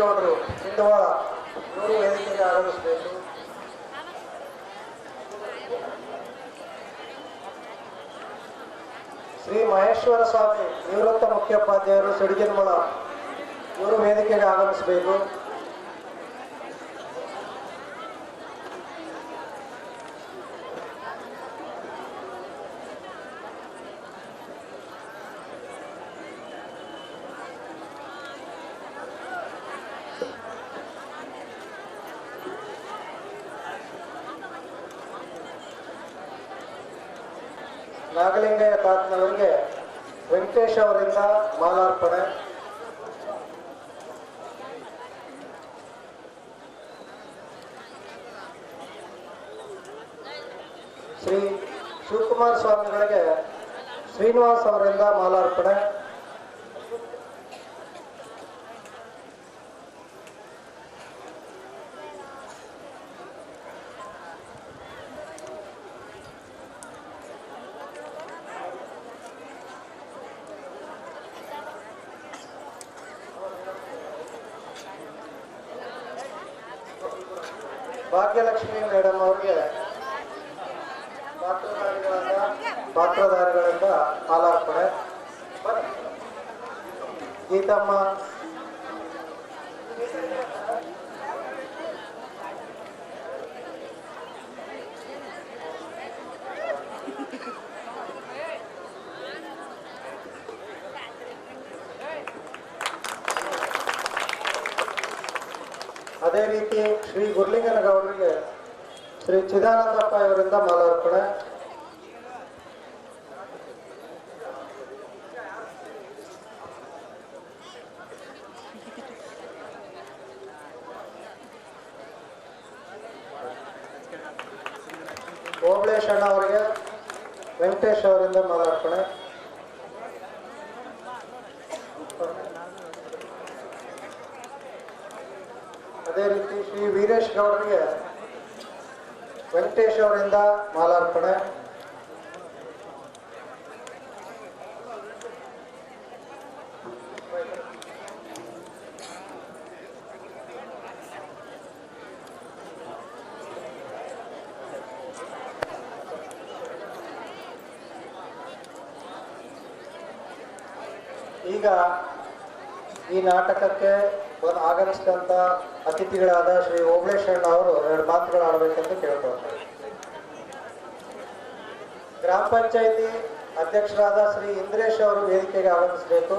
ಗೌಡರು ಇಂದು ಇವರು ವೇದಿಕೆಗೆ ಆಗಮಿಸಬೇಕು. ಶ್ರೀ ಮಹೇಶ್ವರ ಸ್ವಾಮಿ ನಿವೃತ್ತ ಮುಖ್ಯೋಪಾಧ್ಯಾಯರು ಸಿಡಿಗಿನ್ಮಳ ಇವರು ವೇದಿಕೆಗೆ ಆಗಮಿಸಬೇಕು. ನಾಗಲಿಂಗಯ್ಯ ತಾತನವರಿಗೆ ವೆಂಕಟೇಶ್ ಅವರಿಂದ ಮಾಲಾರ್ಪಣೆ. ಶ್ರೀ ಶಿವಕುಮಾರ ಸ್ವಾಮಿಗಳಿಗೆ ಶ್ರೀನಿವಾಸ್ ಅವರಿಂದ ಮಾಲಾರ್ಪಣೆ. ಭಾಗ್ಯಲಕ್ಷ್ಮಿ ಮೇಡಮ್ ಅವರಿಗೆ ಪಾತ್ರಧಾರಿಗಳಿಂದ ಪಾತ್ರಧಾರಿಗಳಿಂದ ಗೀತಮ್ಮ Thank ಗೀತಮ್ಮ. ಅದೇ ರೀತಿ ಶ್ರೀ ಗುರ್ಲಿಂಗನಗೌಡರಿಗೆ ಶ್ರೀ ಚಿದಾನಂದಪ್ಪ ಇವರಿಂದ ಮಾಲಾರ್ಪಣೆ. ಓಬಳೇಶ್ ಅವರಿಗೆ ವೆಂಕಟೇಶ್ ಅವರಿಂದ ಮಾಲಾರ್ಪಣೆ. ಅದೇ ರೀತಿ ಶ್ರೀ ವೀರೇಶ್ ಗೌಡರಿಗೆ ವೆಂಕಟೇಶ್ ಅವರಿಂದ ಮಾಲಾರ್ಪಣೆ. ಈಗ ಈ ನಾಟಕಕ್ಕೆ ಒಂದು ಆಗಮಿಸಿದಂತ ಅತಿಥಿಗಳಾದ ಶ್ರೀ ಓಬಳೇಶ್ವರಣ್ಣ ಅವರು ಎರಡು ಮಾತುಗಳು ಆಡಬೇಕೆಂದು ಕೇಳ್ಕೊಳ್ತಾರೆ ಗ್ರಾಮ ಪಂಚಾಯಿತಿ ಅಧ್ಯಕ್ಷರಾದ ಶ್ರೀ ಇಂದ್ರೇಶ್ ಅವರು ವೇದಿಕೆಗೆ ಆಗಮಿಸಬೇಕು.